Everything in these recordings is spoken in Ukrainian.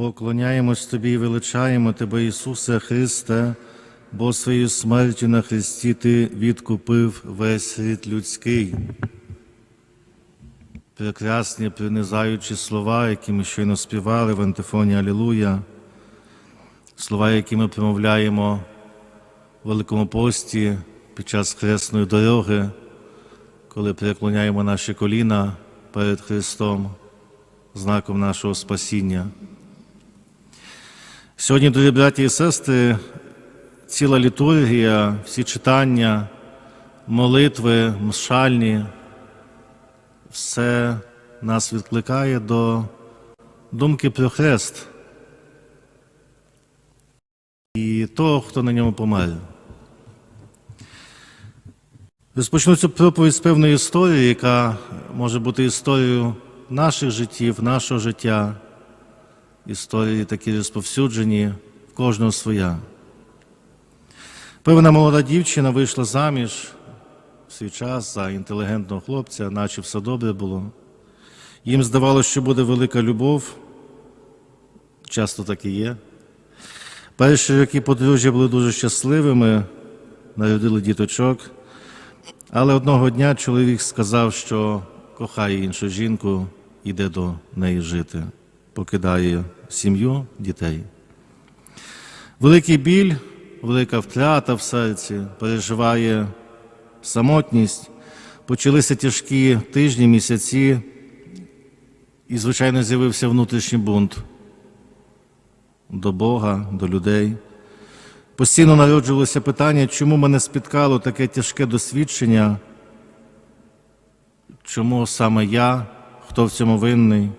Поклоняємось Тобі і величаємо Тебе, Ісусе Христе, бо своєю смертю на Христі Ти відкупив весь рід людський. Прекрасні, принизаючі слова, які ми щойно співали в антифоні Алілуя, слова, які ми промовляємо в Великому пості під час хресної дороги, коли переклоняємо наші коліна перед Христом, знаком нашого спасіння. Сьогодні, дорогі браті і сестри, ціла літургія, всі читання, молитви, мшальні, все нас відкликає до думки про хрест і того, хто на ньому помер. Розпочну цю проповідь з певної історії, яка може бути історією наших життів, нашого життя історії такі розповсюджені, в кожного своя. Певна молода дівчина вийшла заміж в свій час за інтелігентного хлопця, наче все добре було. Їм здавалося, що буде велика любов, часто так і є. Перші роки подружжя були дуже щасливими, народили діточок, але одного дня чоловік сказав, що кохає іншу жінку, іде до неї жити покидає сім'ю дітей. Великий біль, велика втрата в серці, переживає самотність, почалися тяжкі тижні, місяці, і, звичайно, з'явився внутрішній бунт до Бога, до людей. Постійно народжувалося питання, чому мене спіткало таке тяжке досвідчення, чому саме я, хто в цьому винний.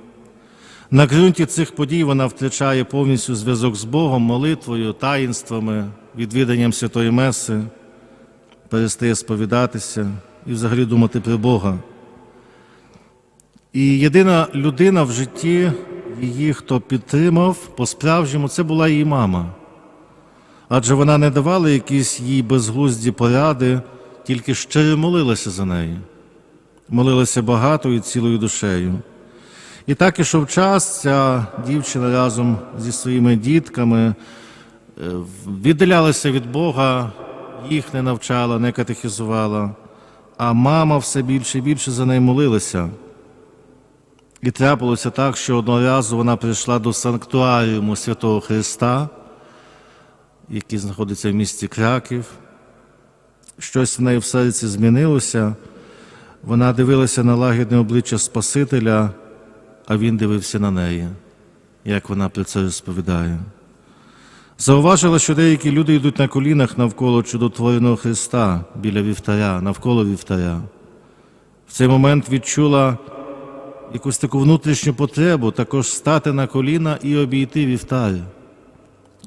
На ґрунті цих подій вона втрачає повністю зв'язок з Богом, молитвою, таїнствами, відвіданням Святої Меси, перестає сповідатися і взагалі думати про Бога. І єдина людина в житті її, хто підтримав по-справжньому, це була її мама. Адже вона не давала якісь їй безглузді поради, тільки щиро молилася за неї, молилася багато і цілою душею. І так ішов час, ця дівчина разом зі своїми дітками е, віддалялася від Бога, їх не навчала, не катехізувала, а мама все більше і більше за нею молилася. І трапилося так, що одного разу вона прийшла до санктуаріуму Святого Христа, який знаходиться в місті Краків. Щось в неї в серці змінилося. Вона дивилася на лагідне обличчя Спасителя а він дивився на неї, як вона про це розповідає. Зауважила, що деякі люди йдуть на колінах навколо чудотвореного Христа біля вівтаря, навколо вівтаря. В цей момент відчула якусь таку внутрішню потребу також стати на коліна і обійти вівтар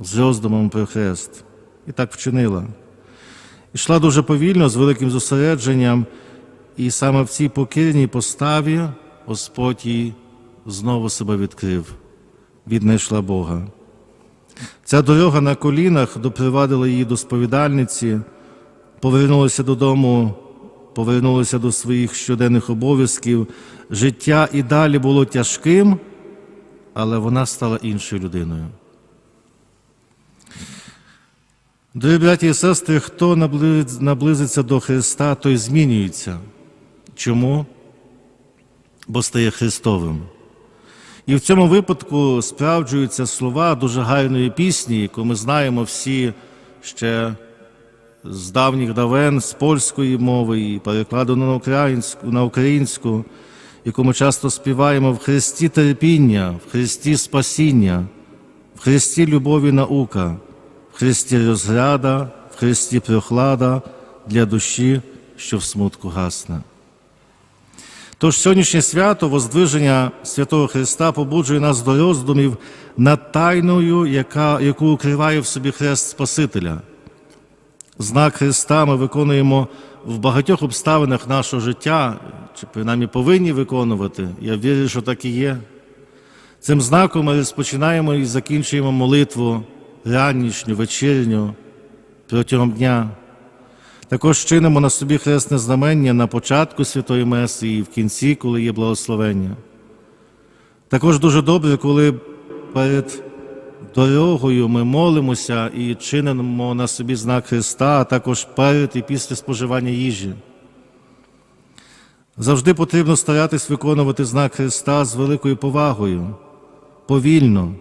з роздумом про хрест. І так вчинила. Ішла дуже повільно, з великим зосередженням, і саме в цій покірній поставі Господь їй знову себе відкрив, віднайшла Бога. Ця дорога на колінах допривадила її до сповідальниці, повернулася додому, повернулася до своїх щоденних обов'язків. Життя і далі було тяжким, але вона стала іншою людиною. Дорогі браті і сестри, хто наблизиться до Христа, той змінюється. Чому? Бо стає Христовим. І в цьому випадку справджуються слова дуже гарної пісні, яку ми знаємо всі ще з давніх давен, з польської мови і перекладено на українську, на українську, яку ми часто співаємо в Христі терпіння, в Христі спасіння, в Христі любові наука, в Христі розряда, в Христі прохлада для душі, що в смутку гасне. Тож сьогоднішнє свято Воздвиження Святого Христа побуджує нас до роздумів над тайною, яка, яку укриває в собі хрест Спасителя. Знак Христа ми виконуємо в багатьох обставинах нашого життя, чи принаймні повинні виконувати. Я вірю, що так і є. Цим знаком ми розпочинаємо і закінчуємо молитву ранішню, вечірню протягом дня. Також чинимо на собі хресне знамення на початку Святої Меси і в кінці, коли є благословення. Також дуже добре, коли перед дорогою ми молимося і чинимо на собі знак Христа, а також перед і після споживання їжі. Завжди потрібно старатись виконувати знак Христа з великою повагою, повільно,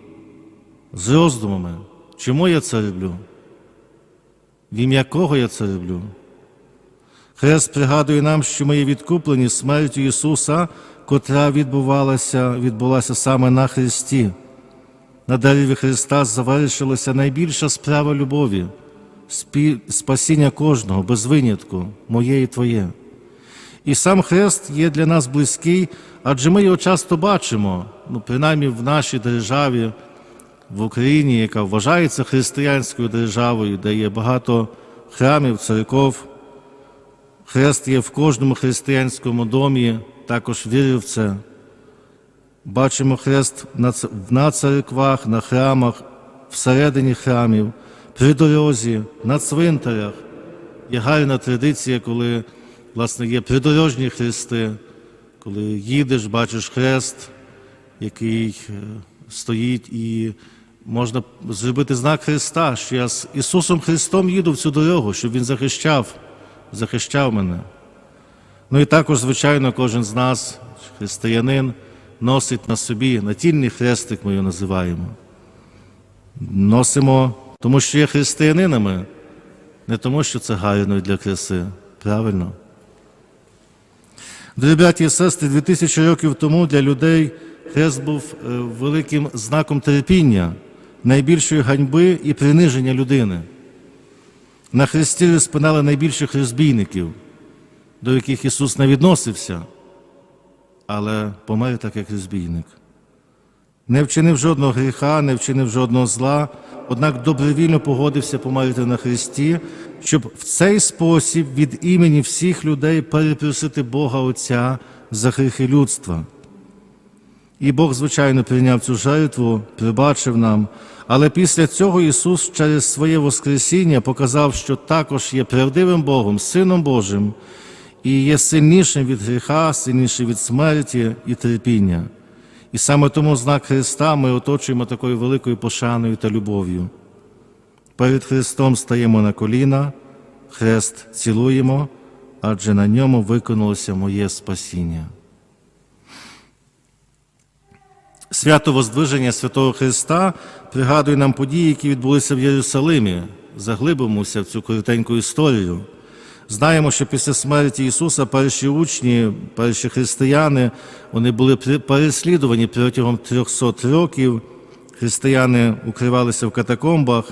з роздумами. Чому я це роблю? В ім'я кого я це роблю? Хрест пригадує нам, що ми є відкуплені смертю Ісуса, котра відбувалася, відбулася саме на Христі. На дереві Христа завершилася найбільша справа любові, спасіння кожного, без винятку, моє і твоє. І сам хрест є для нас близький, адже ми його часто бачимо, ну, принаймні в нашій державі, в Україні, яка вважається християнською державою, де є багато храмів, церков. Хрест є в кожному християнському домі, також вірю в це. Бачимо хрест на церквах, на храмах, всередині храмів, при дорозі, на цвинтарях. Є гарна традиція, коли власне є придорожні хрести, коли їдеш, бачиш хрест, який е, стоїть, і можна зробити знак Христа, що я з Ісусом Христом їду в цю дорогу, щоб Він захищав, захищав мене. Ну і також, звичайно, кожен з нас, християнин, носить на собі натільний хрестик, ми його називаємо. Носимо, тому що є християнинами, не тому, що це гарно для краси. Правильно? Дорогі браті і сестри, 2000 років тому для людей хрест був е, великим знаком терпіння, найбільшої ганьби і приниження людини. На хресті розпинали найбільших розбійників, до яких Ісус не відносився, але помер так, як розбійник. Не вчинив жодного гріха, не вчинив жодного зла, однак добровільно погодився померти на Христі, щоб в цей спосіб від імені всіх людей перепросити Бога Отця за гріхи людства. І Бог, звичайно, прийняв цю жертву, прибачив нам, але після цього Ісус через своє Воскресіння показав, що також є правдивим Богом, Сином Божим, і є сильнішим від гріха, сильнішим від смерті і терпіння. І саме тому знак Христа ми оточуємо такою великою пошаною та любов'ю. Перед Христом стаємо на коліна, хрест цілуємо, адже на ньому виконалося моє спасіння. Свято Воздвиження Святого Христа пригадує нам події, які відбулися в Єрусалимі. Заглибимося в цю коротеньку історію. Знаємо, що після смерті Ісуса перші учні, перші християни, вони були переслідувані протягом 300 років. Християни укривалися в катакомбах.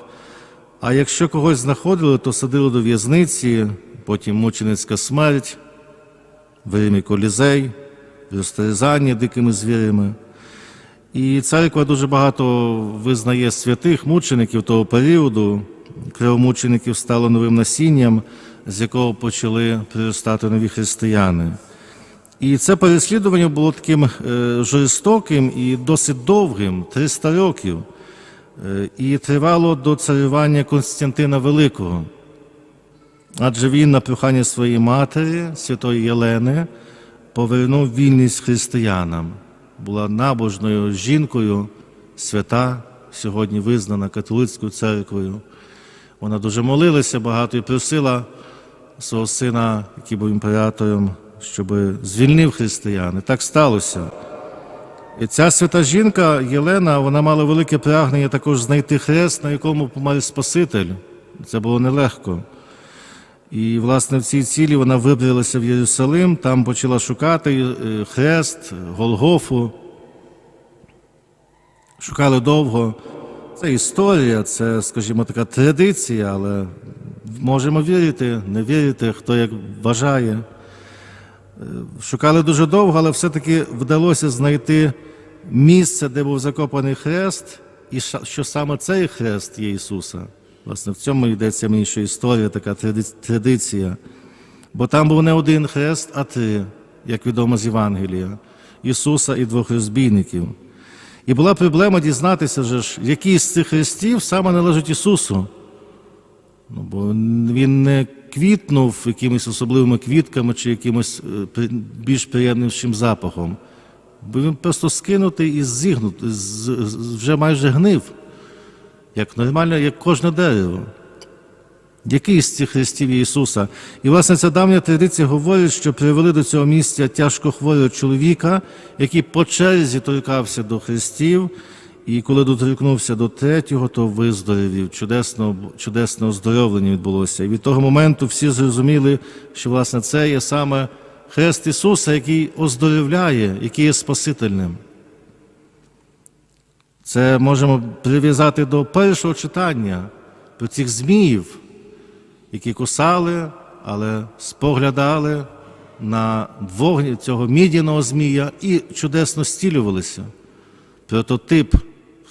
А якщо когось знаходили, то садили до в'язниці, потім мученицька смерть, в Римі колізей, розтерзання дикими звірями. І церква дуже багато визнає святих мучеників того періоду. Кривомучеників стало новим насінням, з якого почали приростати нові християни. І це переслідування було таким е, жорстоким і досить довгим 300 років. Е, і тривало до царювання Константина Великого. Адже він на прохання своєї матері, святої Єлени, повернув вільність християнам. Була набожною жінкою, свята, сьогодні визнана католицькою церквою. Вона дуже молилася багато і просила свого сина, який був імператором, щоб звільнив християн. І так сталося. І ця свята жінка Єлена, вона мала велике прагнення також знайти хрест, на якому помер Спаситель. Це було нелегко. І, власне, в цій цілі вона вибралася в Єрусалим, там почала шукати е, хрест, Голгофу. Шукали довго. Це історія, це, скажімо, така традиція, але можемо вірити, не вірити, хто як вважає. Е, Шукали дуже довго, але все-таки вдалося знайти місце, де був закопаний хрест, і що саме цей хрест є Ісуса. Власне, в цьому йдеться мені, що історія, така традиція. Бо там був не один хрест, а три, як відомо з Євангелія, Ісуса і двох розбійників. І була проблема дізнатися, вже ж, який з цих хрестів саме належить Ісусу. Ну, бо він не квітнув якимись особливими квітками чи якимось е, більш приємнішим запахом. бо він просто скинутий і зігнутий, вже майже гнив, як нормально, як кожне дерево. Який з цих хрестів Ісуса? І, власне, ця давня традиція говорить, що привели до цього місця тяжко хворого чоловіка, який по черзі торкався до хрестів, і коли доторкнувся до третього, то виздоровів. Чудесно, чудесне оздоровлення відбулося. І від того моменту всі зрозуміли, що власне це є саме хрест Ісуса, який оздоровляє, який є Спасительним. Це можемо прив'язати до першого читання про цих зміїв, які кусали, але споглядали на вогні цього мідяного змія і чудесно стілювалися. Прототип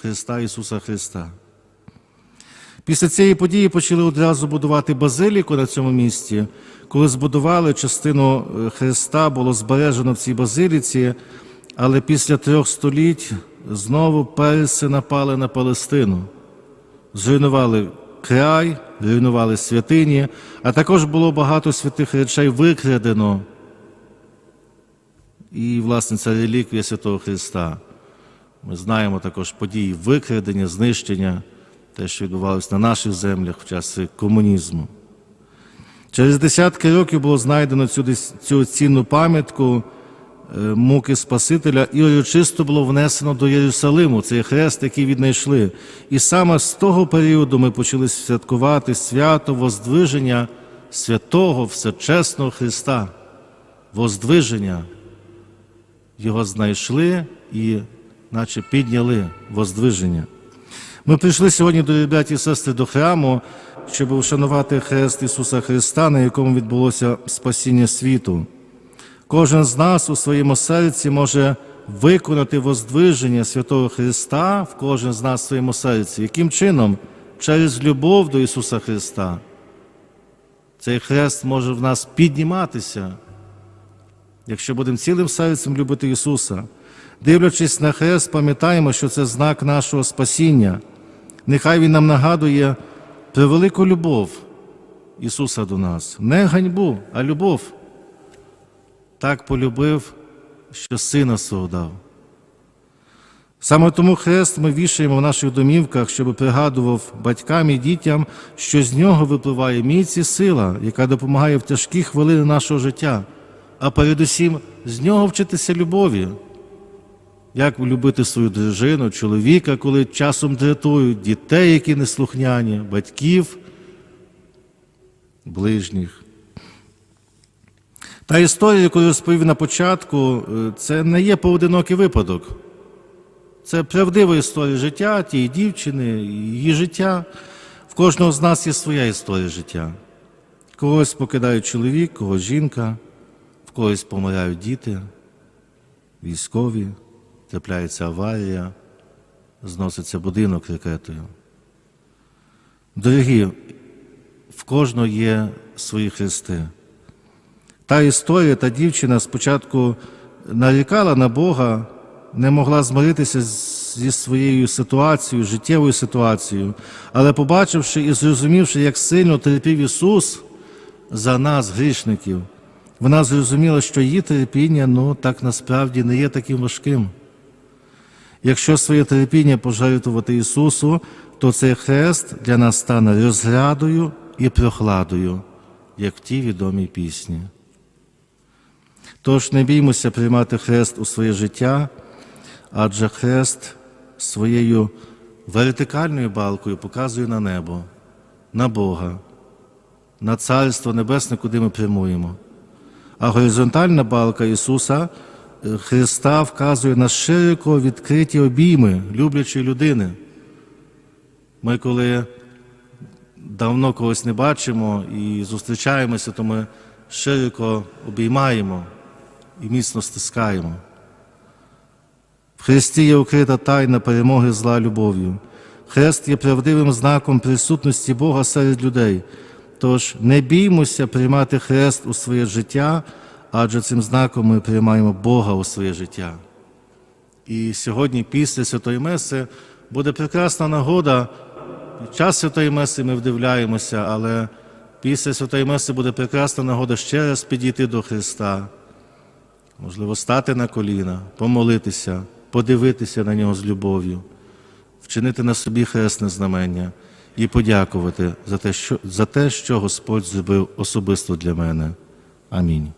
Христа Ісуса Христа. Після цієї події почали одразу будувати базиліку на цьому місці. Коли збудували, частину е, Христа було збережено в цій базиліці, але після трьох століть знову перси напали на Палестину зруйнували край, руйнували святині, а також було багато святих речей викрадено. І, власне, це реліквія Святого Христа. Ми знаємо також події викрадення, знищення, те, що відбувалося на наших землях в часи комунізму. Через десятки років було знайдено цю, цю цінну пам'ятку муки Спасителя і урочисто було внесено до Єрусалиму цей хрест, який віднайшли. І саме з того періоду ми почали святкувати свято Воздвиження святого Всечесного Христа. Воздвиження. Його знайшли і наче підняли воздвиження. Ми прийшли сьогодні до ребят і сестри до храму, щоб вшанувати хрест Ісуса Христа, на якому відбулося спасіння світу. Кожен з нас у своєму серці може виконати воздвиження святого Христа в кожен з нас в своєму серці. Яким чином? Через любов до Ісуса Христа. Цей хрест може в нас підніматися, якщо будемо цілим серцем любити Ісуса. Дивлячись на хрест, пам'ятаємо, що це знак нашого спасіння. Нехай Він нам нагадує про велику любов Ісуса до нас. Не ганьбу, а любов. Так полюбив, що сина свого дав. Саме тому хрест ми вішаємо в наших домівках, щоб пригадував батькам і дітям, що з нього випливає міць і сила, яка допомагає в тяжкі хвилини нашого життя, а передусім з нього вчитися любові. Як любити свою дружину, чоловіка, коли часом дратують, дітей, які неслухняні, батьків, ближніх. Та історія, яку я розповів на початку, е, це не є поодинокий випадок. Це правдива історія життя тієї дівчини, її життя. В кожного з нас є своя історія життя. Когось покидає чоловік, когось жінка, в когось помирають діти, військові, трапляється аварія, зноситься будинок ракетою. Дорогі, в кожного є свої хрести. Та історія, та дівчина спочатку нарікала на Бога, не могла змиритися зі своєю ситуацією, життєвою ситуацією, але побачивши і зрозумівши, як сильно терпів Ісус за нас, грішників, вона зрозуміла, що її терпіння ну, так насправді не є таким важким. Якщо своє терпіння пожертвувати Ісусу, то цей хрест для нас стане розрядою і прохладою, як в тій відомій пісні. Тож не біймося приймати хрест у своє життя, адже хрест своєю вертикальною балкою показує на небо, на Бога, на Царство Небесне, куди ми прямуємо. А горизонтальна балка Ісуса е, Христа вказує на широко відкриті обійми люблячої людини. Ми, коли давно когось не бачимо і зустрічаємося, то ми широко обіймаємо і міцно стискаємо. В Христі є укрита тайна перемоги зла любов'ю. Хрест є правдивим знаком присутності Бога серед людей. Тож не біймося приймати хрест у своє життя, адже цим знаком ми приймаємо Бога у своє життя. І сьогодні, після Святої Меси, буде прекрасна нагода. Під час Святої Меси ми вдивляємося, але після Святої Меси буде прекрасна нагода ще раз підійти до Христа, можливо, стати на коліна, помолитися, подивитися на нього з любов'ю, вчинити на собі хресне знамення і подякувати за те, що, за те, що Господь зробив особисто для мене. Амінь.